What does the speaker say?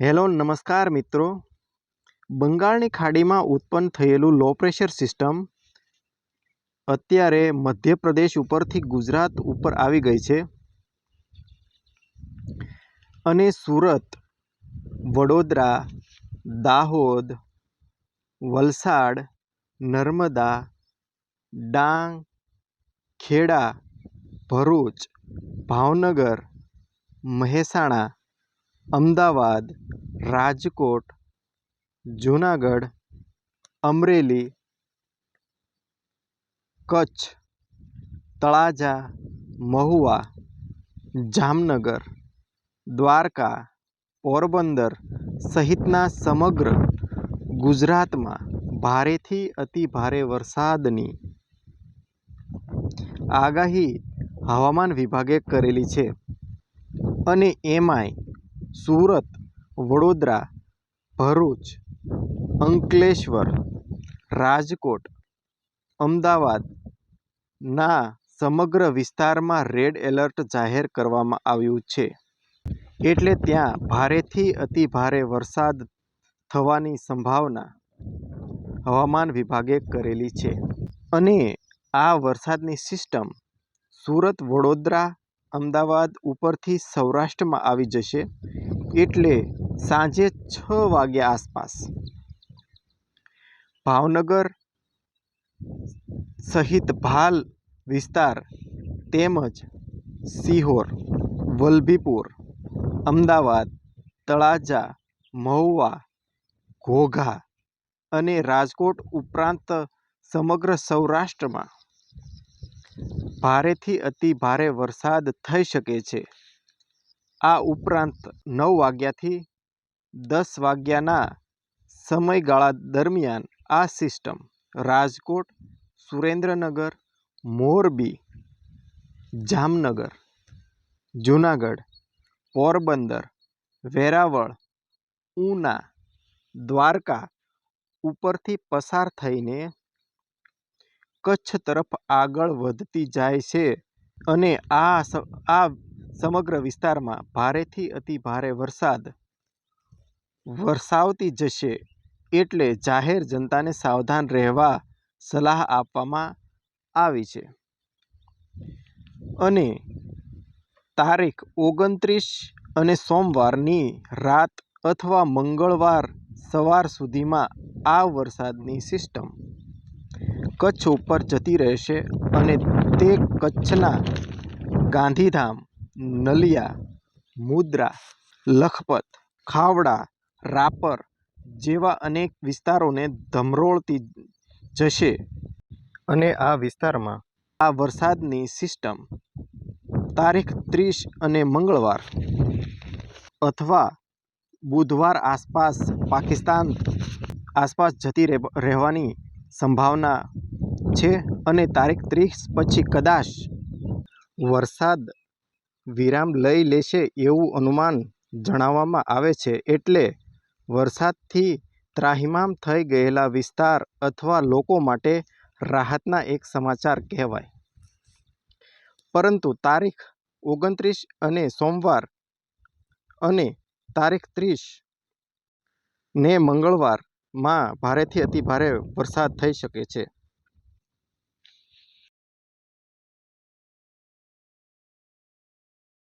Hello, નમસ્કાર મિત્રો. બંગાળની ખાડીમાં ઉત્પન્ન થયેલું લો પ્રેશર સિસ્ટમ અત્યારે મધ્યપ્રદેશ ઉપરથી ગુજરાત ઉપર આવી ગઈ છે અને સુરત, વડોદરા, દાહોદ, વલસાડ, નર્મદા, ડાંગ, ખેડા, ભરૂચ, ભાવનગર, મહેસાણા અમદાવાદ, રાજકોટ, જુનાગઢ, અમરેલી, કચ્છ, તળાજા, મહુવા, જામનગર, દ્વારકા, પોરબંદર સહિતના સમગ્ર ગુજરાતમાં ભારેથી અતિ ભારે વરસાદની આગાહી હવામાન વિભાગે કરેલી છે. અને એમાંય સુરત, વડોદરા, ભરૂચ, અંકલેશ્વર, રાજકોટ અમદાવાદના સમગ્ર વિસ્તારમાં રેડ એલર્ટ જાહેર કરવામાં આવ્યું છે. એટલે ત્યાં ભારેથી અતિભારે વરસાદ થવાની સંભાવના હવામાન વિભાગે કરેલી છે. અને આ વરસાદની સિસ્ટમ સુરત, વડોદરા, અમદાવાદ ઉપરથી સૌરાષ્ટ્રમાં આવી જશે. એટલે સાંજે છ વાગ્યા આસપાસ. ભાવનગર સહિત ભાલ વિસ્તાર તેમજ સિહોર, વલભીપુર, અમદાવાદ, તળાજા, મહુવા, ઘોઘા અને રાજકોટ ઉપરાંત સમગ્ર સૌરાષ્ટ્રમાં ભારેથી અતિ ભારે વરસાદ થઈ શકે છે. આ ઉપરાંત નવ વાગ્યાથી દસ વાગ્યાના સમયગાળા દરમિયાન આ સિસ્ટમ રાજકોટ, સુરેન્દ્રનગર, મોરબી, જામનગર, જુનાગઢ, પોરબંદર, વેરાવળ, ઉના, દ્વારકા ઉપરથી પસાર થઈને કચ્છ તરફ આગળ વધતી જાય છે અને આ આ સમગ્ર વિસ્તારમાં ભારેથી અતિ ભારે વરસાદ વરસાવતી જશે એટલે જાહેર જનતાને સાવધાન રહેવા સલાહ આપવામાં આવી છે. અને તારીખ ઓગણત્રીસ અને સોમવારની રાત અથવા મંગળવાર સવાર સુધીમાં આ વરસાદની સિસ્ટમ કચ્છ ઉપર જતી રહેશે અને તે કચ્છના ગાંધીધામ નલિયા, મુદ્રા, લખપત, ખાવડા, રાપર જેવા અનેક વિસ્તારોને ધમરોળતી જશે. અને આ વિસ્તારમાં આ વરસાદની સિસ્ટમ તારીખ ત્રીસ અને મંગળવાર અથવા બુધવાર આસપાસ પાકિસ્તાન આસપાસ જતી રહેવાની સંભાવના છે અને તારીખ ત્રીસ પછી કદાચ વરસાદ વિરામ લઈ લેશે એવું અનુમાન જણાવવામાં આવે છે એટલે વરસાદથી ત્રાહિમામ થઈ ગયેલા વિસ્તાર અથવા લોકો માટે રાહતના એક સમાચાર કહેવાય. પરંતુ તારીખ ઓગણત્રીસ અને સોમવાર અને તારીખ ત્રીસ ને મંગળવારમાં ભારેથી અતિભારે વરસાદ થઈ શકે છે.